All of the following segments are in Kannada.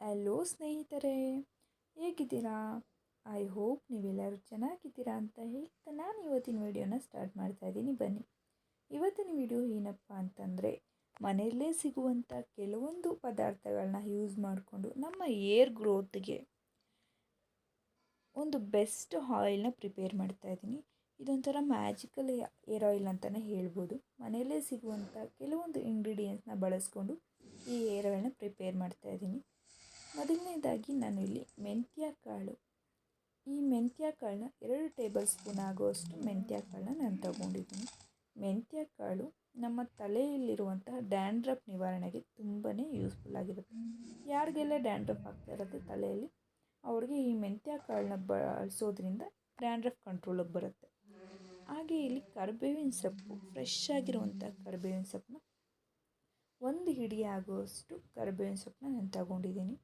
ಹಲೋ ಸ್ನೇಹಿತರೆ, ಹೇಗಿದ್ದೀರಾ? ಐ ಹೋಪ್ ನೀವೆಲ್ಲರೂ ಚೆನ್ನಾಗಿದ್ದೀರಾ ಅಂತ ಹೇಳ್ತಾ ನಾನು ಇವತ್ತಿನ ವಿಡಿಯೋನ ಸ್ಟಾರ್ಟ್ ಮಾಡ್ತಾ ಇದ್ದೀನಿ. ಬನ್ನಿ. ಇವತ್ತಿನ ವಿಡಿಯೋ ಏನಪ್ಪ ಅಂತಂದರೆ, ಮನೆಯಲ್ಲೇ ಸಿಗುವಂಥ ಕೆಲವೊಂದು ಪದಾರ್ಥಗಳನ್ನ ಯೂಸ್ ಮಾಡಿಕೊಂಡು ನಮ್ಮ ಏರ್ ಗ್ರೋತ್ಗೆ ಒಂದು ಬೆಸ್ಟ್ ಆಯಿಲ್ನ ಪ್ರಿಪೇರ್ ಮಾಡ್ತಾ ಇದ್ದೀನಿ. ಇದೊಂಥರ ಮ್ಯಾಜಿಕಲ್ ಏರ್ ಆಯಿಲ್ ಅಂತಲೇ ಹೇಳ್ಬೋದು. ಮನೆಯಲ್ಲೇ ಸಿಗುವಂಥ ಕೆಲವೊಂದು ಇಂಗ್ರೀಡಿಯೆಂಟ್ಸ್ನ ಬಳಸ್ಕೊಂಡು ಈ ಏರ್ ಆಯಿಲ್ನ ಪ್ರಿಪೇರ್ ಮಾಡ್ತಾ ಇದ್ದೀನಿ. ಮೊದಲನೇದಾಗಿ ನಾನು ಇಲ್ಲಿ ಮೆಂತ್ಯ ಕಾಳು. ಈ ಮೆಂತ್ಯ ಕಾಳನ್ನ ಎರಡು ಟೇಬಲ್ ಸ್ಪೂನ್ ಆಗುವಷ್ಟು ಮೆಂತ್ಯ ಕಾಳನ್ನ ನಾನು ತಗೊಂಡಿದ್ದೀನಿ. ಮೆಂತ್ಯ ಕಾಳು ನಮ್ಮ ತಲೆಯಲ್ಲಿರುವಂತಹ ಡ್ಯಾಂಡ್ರಫ್ ನಿವಾರಣೆಗೆ ತುಂಬಾ ಯೂಸ್ಫುಲ್ ಆಗಿರುತ್ತೆ. ಯಾರಿಗೆಲ್ಲ ಡ್ಯಾಂಡ್ರಫ್ ಆಗ್ತಾ ಇರುತ್ತೆ ತಲೆಯಲ್ಲಿ, ಅವ್ರಿಗೆ ಈ ಮೆಂತ್ಯ ಕಾಳನ್ನ ಬಳಸೋದ್ರಿಂದ ಡ್ಯಾಂಡ್ರಫ್ ಕಂಟ್ರೋಲಿಗೆ ಬರುತ್ತೆ. ಹಾಗೆ ಇಲ್ಲಿ ಕರ್ಬೇವಿನ ಸೊಪ್ಪು, ಫ್ರೆಶ್ ಆಗಿರುವಂಥ ಕರ್ಬೇವಿನ ಸೊಪ್ಪನ್ನ ಒಂದು ಹಿಡಿ ಆಗುವಷ್ಟು ಕರಿಬೇವಿನ ಸೊಪ್ಪನ್ನ ನಾನು ತಗೊಂಡಿದ್ದೀನಿ.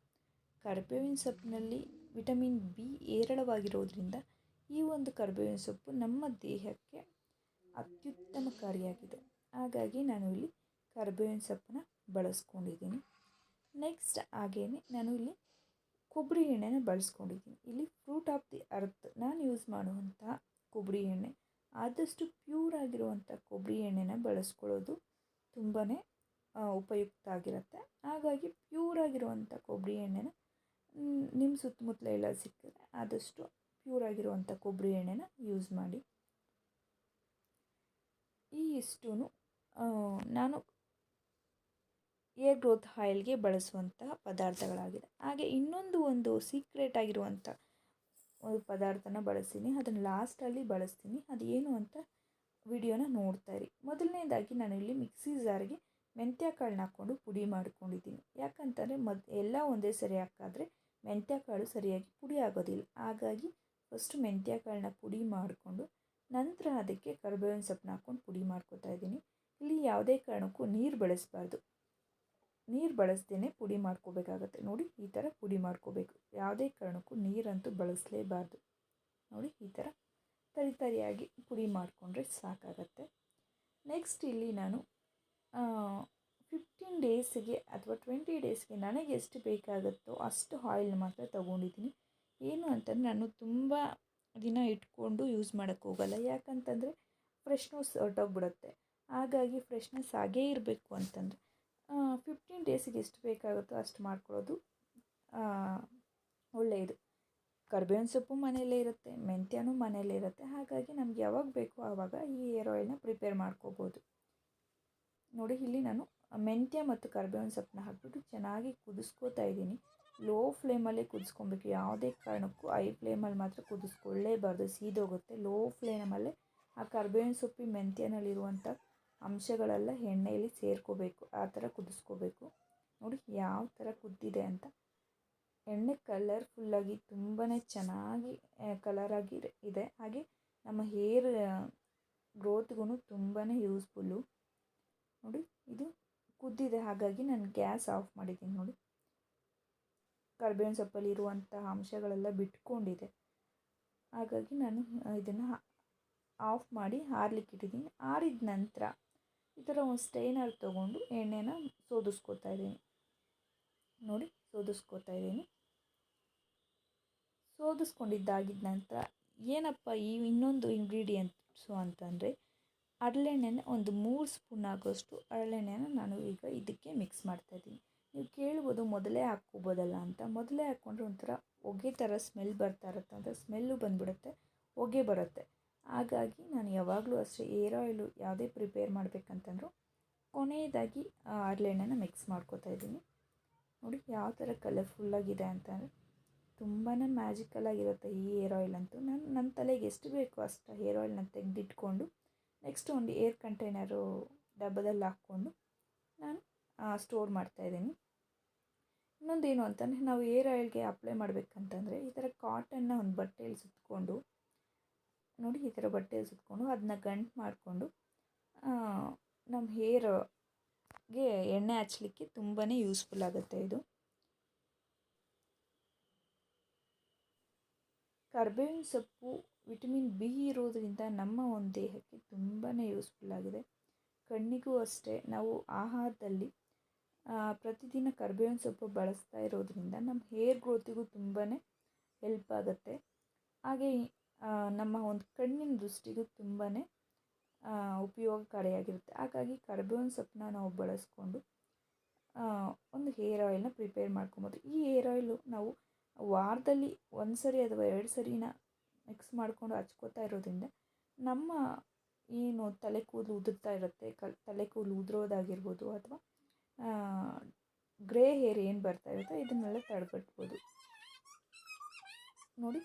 ಕರಿಬೇವಿನ ಸೊಪ್ಪಿನಲ್ಲಿ ವಿಟಮಿನ್ ಬಿ ಹೇರಳವಾಗಿರೋದ್ರಿಂದ ಈ ಒಂದು ಕರ್ಬೇವಿನ ಸೊಪ್ಪು ನಮ್ಮ ದೇಹಕ್ಕೆ ಅತ್ಯುತ್ತಮಕಾರಿಯಾಗಿದೆ. ಹಾಗಾಗಿ ನಾನು ಇಲ್ಲಿ ಕರ್ಬೇವಿನ ಸೊಪ್ಪನ್ನ ಬಳಸ್ಕೊಂಡಿದ್ದೀನಿ. ನೆಕ್ಸ್ಟ್ ಹಾಗೇ ನಾನು ಇಲ್ಲಿ ಕೊಬ್ಬರಿ ಎಣ್ಣೆನ ಬಳಸ್ಕೊಂಡಿದ್ದೀನಿ. ಇಲ್ಲಿ ಫ್ರೂಟ್ ಆಫ್ ದಿ ಅರ್ತ್ ನಾನು ಯೂಸ್ ಮಾಡುವಂತಹ ಕೊಬ್ಬರಿ ಎಣ್ಣೆ. ಆದಷ್ಟು ಪ್ಯೂರ್ ಆಗಿರುವಂಥ ಕೊಬ್ಬರಿ ಎಣ್ಣೆನ ಬಳಸ್ಕೊಳ್ಳೋದು ತುಂಬಾ ಉಪಯುಕ್ತ ಆಗಿರುತ್ತೆ. ಹಾಗಾಗಿ ಪ್ಯೂರ್ ಆಗಿರುವಂಥ ಕೊಬ್ಬರಿ ಎಣ್ಣೆನ ನಿಮ್ಮ ಸುತ್ತಮುತ್ತಲ ಎಲ್ಲ ಸಿಕ್ಕಿದ್ರೆ ಆದಷ್ಟು ಪ್ಯೂರ್ ಆಗಿರುವಂಥ ಕೊಬ್ಬರಿ ಎಣ್ಣೆನ ಯೂಸ್ ಮಾಡಿ. ಈ ಇಷ್ಟು ನಾನು ಏರ್ ಗ್ರೋತ್ ಆಯಿಲ್ಗೆ ಬಳಸುವಂತಹ ಪದಾರ್ಥಗಳಾಗಿದೆ ಹಾಗೆ ಇನ್ನೊಂದು ಒಂದು ಸೀಕ್ರೆಟ್ ಆಗಿರುವಂಥ ಒಂದು ಪದಾರ್ಥನ ಬಳಸ್ತೀನಿ. ಅದನ್ನು ಲಾಸ್ಟಲ್ಲಿ ಬಳಸ್ತೀನಿ. ಅದು ಏನು ಅಂತ ವಿಡಿಯೋನ ನೋಡ್ತಾ ಇರಿ. ಮೊದಲನೇದಾಗಿ ನಾನು ಇಲ್ಲಿ ಮಿಕ್ಸಿ ಜಾರಿಗೆ ಮೆಂತ್ಯ ಕಾಳನ್ನ ಹಾಕ್ಕೊಂಡು ಪುಡಿ ಮಾಡ್ಕೊಂಡಿದ್ದೀನಿ. ಯಾಕಂತಂದರೆ ಮದ್ ಎಲ್ಲ ಒಂದೇ ಸರಿ ಹಾಕಾದರೆ ಮೆಂತ್ಯ ಕಾಳು ಸರಿಯಾಗಿ ಪುಡಿ ಆಗೋದಿಲ್ಲ. ಹಾಗಾಗಿ ಫಸ್ಟು ಮೆಂತ್ಯ ಕಾಳನ್ನ ಪುಡಿ ಮಾಡಿಕೊಂಡು ನಂತರ ಅದಕ್ಕೆ ಕರ್ಬೇವಿನ ಸೊಪ್ಪನ್ನ ಹಾಕ್ಕೊಂಡು ಪುಡಿ ಮಾಡ್ಕೊತಾ ಇದ್ದೀನಿ. ಇಲ್ಲಿ ಯಾವುದೇ ಕಾರಣಕ್ಕೂ ನೀರು ಬಳಸಬಾರ್ದು. ನೀರು ಬಳಸ್ದೇ ಪುಡಿ ಮಾಡ್ಕೋಬೇಕಾಗತ್ತೆ. ನೋಡಿ, ಈ ಥರ ಪುಡಿ ಮಾಡ್ಕೋಬೇಕು. ಯಾವುದೇ ಕಾರಣಕ್ಕೂ ನೀರಂತೂ ಬಳಸಲೇಬಾರ್ದು. ನೋಡಿ, ಈ ಥರ ತರಿ ತರಿಯಾಗಿ ಪುಡಿ ಮಾಡಿಕೊಂಡ್ರೆ ಸಾಕಾಗತ್ತೆ. ನೆಕ್ಸ್ಟ್ ಇಲ್ಲಿ ನಾನು ಫಿಫ್ಟೀನ್ ಡೇಸ್ಗೆ ಅಥವಾ ಟ್ವೆಂಟಿ ಡೇಸ್ಗೆ ನನಗೆ ಎಷ್ಟು ಬೇಕಾಗುತ್ತೋ ಅಷ್ಟು ಆಯಿಲ್ ಮಾತ್ರ ತೊಗೊಂಡಿದ್ದೀನಿ. ಏನು ಅಂತಂದರೆ ನಾನು ತುಂಬ ದಿನ ಇಟ್ಕೊಂಡು ಯೂಸ್ ಮಾಡೋಕ್ಕೆ ಹೋಗಲ್ಲ. ಯಾಕಂತಂದರೆ ಫ್ರೆಶ್ನೆಸ್ ಹೊರಟೋಗ್ಬಿಡುತ್ತೆ ಹಾಗಾಗಿ ಫ್ರೆಶ್ನೆಸ್ ಆಗೇ ಇರಬೇಕು ಅಂತಂದರೆ ಫಿಫ್ಟೀನ್ ಡೇಸಿಗೆ ಎಷ್ಟು ಬೇಕಾಗುತ್ತೋ ಅಷ್ಟು ಮಾಡ್ಕೊಳ್ಳೋದು ಒಳ್ಳೆಯದು. ಕರ್ಬೇವಿನ ಸೊಪ್ಪು ಮನೆಯಲ್ಲೇ ಇರುತ್ತೆ, ಮೆಂತ್ಯನೂ ಮನೆಯಲ್ಲೇ ಇರುತ್ತೆ. ಹಾಗಾಗಿ ನಮ್ಗೆ ಯಾವಾಗ ಬೇಕೋ ಆವಾಗ ಈ ಏರ್ ಆಯಿಲ್ನ ಪ್ರಿಪೇರ್ ಮಾಡ್ಕೋಬೋದು. ನೋಡಿ, ಇಲ್ಲಿ ನಾನು ಮೆಂತ್ಯ ಮತ್ತು ಕರ್ಬೇವಿನ ಸೊಪ್ಪನ್ನ ಹಾಕ್ಬಿಟ್ಟು ಚೆನ್ನಾಗಿ ಕುದಿಸ್ಕೋತಾ ಇದ್ದೀನಿ. ಲೋ ಫ್ಲೇಮಲ್ಲೇ ಕುದಿಸ್ಕೊಬೇಕು. ಯಾವುದೇ ಕಾರಣಕ್ಕೂ ಐ ಫ್ಲೇಮಲ್ಲಿ ಮಾತ್ರ ಕುದಿಸ್ಕೊಳ್ಳೇಬಾರ್ದು. ಸೀದೋಗುತ್ತೆ. ಲೋ ಫ್ಲೇಮಲ್ಲೇ ಆ ಕರ್ಬೇವಿನ ಸೊಪ್ಪಿ ಮೆಂತ್ಯನಲ್ಲಿರುವಂಥ ಅಂಶಗಳೆಲ್ಲ ಎಣ್ಣೆಯಲ್ಲಿ ಸೇರ್ಕೋಬೇಕು. ಆ ಥರ ಕುದಿಸ್ಕೋಬೇಕು. ನೋಡಿ ಯಾವ ಥರ ಕುದ್ದಿದೆ ಅಂತ. ಎಣ್ಣೆ ಕಲರ್ಫುಲ್ಲಾಗಿ ತುಂಬಾ ಚೆನ್ನಾಗಿ ಕಲರಾಗಿ ಇದೆ. ಹಾಗೆ ನಮ್ಮ ಹೇರ್ ಗ್ರೋತ್ಗೂ ತುಂಬಾ ಯೂಸ್ಫುಲ್ಲು ನೋಡಿ, ಇದು ಕುದ್ದಿದೆ. ಹಾಗಾಗಿ ನಾನು ಗ್ಯಾಸ್ ಆಫ್ ಮಾಡಿದ್ದೀನಿ ನೋಡಿ. ಕರ್ಬೇವಿನ ಸೊಪ್ಪಲ್ಲಿ ಇರುವಂಥ ಅಂಶಗಳೆಲ್ಲ ಬಿಟ್ಕೊಂಡಿದೆ. ಹಾಗಾಗಿ ನಾನು ಇದನ್ನು ಆಫ್ ಮಾಡಿ ಆರ್ಲಿಕ್ಕೆ ಇಟ್ಟಿದ್ದೀನಿ. ಆರಿದ ನಂತರ ಈ ಥರ ಒಂದು ಸ್ಟೈನರ್ ತೊಗೊಂಡು ಎಣ್ಣೆನ ಸೋದಿಸ್ಕೋತಾ ಇದ್ದೀನಿ. ನೋಡಿ, ಸೋದಿಸ್ಕೋತಾ ಇದ್ದೀನಿ. ಸೋದಿಸ್ಕೊಂಡಿದ್ದಾಗಿದ್ದ ನಂತರ ಏನಪ್ಪ ಈ ಇನ್ನೊಂದು ಇಂಗ್ರೀಡಿಯೆಂಟ್ಸು ಅಂತಂದರೆ ಹರಳೆಣ್ಣೆನ ಒಂದು ಮೂರು ಸ್ಪೂನ್ ಆಗೋಷ್ಟು ಹರಳೆಣ್ಣೆನ ನಾನು ಈಗ ಇದಕ್ಕೆ ಮಿಕ್ಸ್ ಮಾಡ್ತಾಯಿದ್ದೀನಿ ನೀವು ಕೇಳ್ಬೋದು ಮೊದಲೇ ಹಾಕ್ಕೋಬೋದಲ್ಲ ಅಂತ. ಮೊದಲೇ ಹಾಕ್ಕೊಂಡ್ರೆ ಒಂಥರ ಹೊಗೆ ಥರ ಸ್ಮೆಲ್ ಬರ್ತಾ ಇರುತ್ತೆ ಅಂದರೆ ಸ್ಮೆಲ್ಲು ಬಂದುಬಿಡುತ್ತೆ, ಹೊಗೆ ಬರುತ್ತೆ. ಹಾಗಾಗಿ ನಾನು ಯಾವಾಗಲೂ ಅಷ್ಟೇ ಏರ್ ಆಯಿಲು ಯಾವುದೇ ಪ್ರಿಪೇರ್ ಮಾಡಬೇಕಂತಂದ್ರೂ ಕೊನೆಯದಾಗಿ ಹರಳೆಣ್ಣೆನ ಮಿಕ್ಸ್ ಮಾಡ್ಕೋತಾ ಇದ್ದೀನಿ. ನೋಡಿ ಯಾವ ಥರ ಕಲರ್ಫುಲ್ಲಾಗಿದೆ ಅಂತಂದರೆ ತುಂಬಾ ಮ್ಯಾಜಿಕಲ್ ಆಗಿರುತ್ತೆ ಈ ಏರ್ ಆಯಿಲ್ ಅಂತೂ. ನಾನು ನನ್ನ ತಲೆಗೆ ಎಷ್ಟು ಬೇಕೋ ಅಷ್ಟು ಹೇರ್ ಆಯಿಲ್ನ ತೆಗೆದಿಟ್ಕೊಂಡು ನೆಕ್ಸ್ಟ್ ಒಂದು ಏರ್ ಕಂಟೈನರು ಡಬ್ಬದಲ್ಲಿ ಹಾಕ್ಕೊಂಡು ನಾನು ಸ್ಟೋರ್ ಮಾಡ್ತಾಯಿದ್ದೀನಿ ಇನ್ನೊಂದೇನು ಅಂತಂದರೆ, ನಾವು ಏರ್ ಆಯಿಲ್ಗೆ ಅಪ್ಲೈ ಮಾಡಬೇಕಂತಂದರೆ, ಈ ಥರ ಕಾಟನ್ನ ಒಂದು ಬಟ್ಟೆಯಲ್ಲಿ ಸುತ್ತಕೊಂಡು ನೋಡಿ ಈ ಥರ ಬಟ್ಟೆಯಲ್ಲಿ ಸುತ್ತಕೊಂಡು ಅದನ್ನ ಗಂಟು ಮಾಡಿಕೊಂಡು ನಮ್ಮ ಹೇರ್ಗೆ ಎಣ್ಣೆ ಹಚ್ಚಲಿಕ್ಕೆ ತುಂಬಾ ಯೂಸ್ಫುಲ್ ಆಗುತ್ತೆ ಇದು. ಕರ್ಬೇವಿನ ಸೊಪ್ಪು ವಿಟಮಿನ್ ಬಿ ಇರೋದರಿಂದ ನಮ್ಮ ಒಂದು ದೇಹಕ್ಕೆ ತುಂಬಾ ಯೂಸ್ಫುಲ್ ಆಗಿದೆ. ಕಣ್ಣಿಗೂ ಅಷ್ಟೇ, ನಾವು ಆಹಾರದಲ್ಲಿ ಪ್ರತಿದಿನ ಕರ್ಬೇವಿನ ಸೊಪ್ಪು ಬಳಸ್ತಾ ಇರೋದ್ರಿಂದ ನಮ್ಮ ಹೇರ್ ಗ್ರೋತಿಗೂ ತುಂಬಾ ಹೆಲ್ಪ್ ಆಗುತ್ತೆ. ಹಾಗೆ ನಮ್ಮ ಒಂದು ಕಣ್ಣಿನ ದೃಷ್ಟಿಗೂ ತುಂಬಾ ಉಪಯೋಗಕಾರಿಯಾಗಿರುತ್ತೆ. ಹಾಗಾಗಿ ಕರ್ಬೇವಿನ ಸೊಪ್ಪನ್ನ ನಾವು ಬಳಸ್ಕೊಂಡು ಒಂದು ಹೇರ್ ಆಯಿಲ್ನ ಪ್ರಿಪೇರ್ ಮಾಡ್ಕೊಬೋದು. ಈ ಹೇರ್ ಆಯಿಲು ನಾವು ವಾರದಲ್ಲಿ ಒಂದು ಸರಿ ಅಥವಾ ಎರಡು ಸರಿನ ಮಿಕ್ಸ್ ಮಾಡಿಕೊಂಡು ಹಚ್ಕೋತಾ ಇರೋದ್ರಿಂದ ನಮ್ಮ ಏನು ತಲೆ ಕೂದಲು ಉದುರ್ತಾ ಇರುತ್ತೆ, ಕಲ್, ತಲೆ ಕೂದಲು ಉದುರೋದಾಗಿರ್ಬೋದು ಅಥವಾ ಗ್ರೇ ಹೇರ್ ಏನು ಬರ್ತಾ ಇರುತ್ತೋ ಇದನ್ನೆಲ್ಲ ತಡೆಗಟ್ಬೋದು. ನೋಡಿ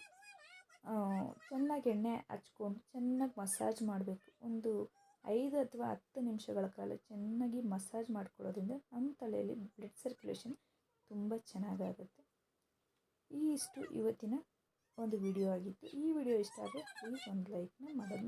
ಚೆನ್ನಾಗಿ ಎಣ್ಣೆ ಹಚ್ಕೊಂಡು ಚೆನ್ನಾಗಿ ಮಸಾಜ್ ಮಾಡಬೇಕು. ಒಂದು ಐದು ಅಥವಾ ಹತ್ತು ನಿಮಿಷಗಳ ಕಾಲ ಚೆನ್ನಾಗಿ ಮಸಾಜ್ ಮಾಡ್ಕೊಳ್ಳೋದ್ರಿಂದ ನಮ್ಮ ತಲೆಯಲ್ಲಿ ಬ್ಲಡ್ ಸರ್ಕ್ಯುಲೇಷನ್ ತುಂಬ ಚೆನ್ನಾಗಾಗುತ್ತೆ. ಈ ಇಷ್ಟು ಇವತ್ತಿನ ಒಂದು ವಿಡಿಯೋ ಆಗಿತ್ತು. ಈ ವಿಡಿಯೋ ಇಷ್ಟ ಆದರೆ ಪ್ಲೀಸ್ ಒಂದು ಲೈಕ್ನ ಮಾಡೋದು ಮರಿ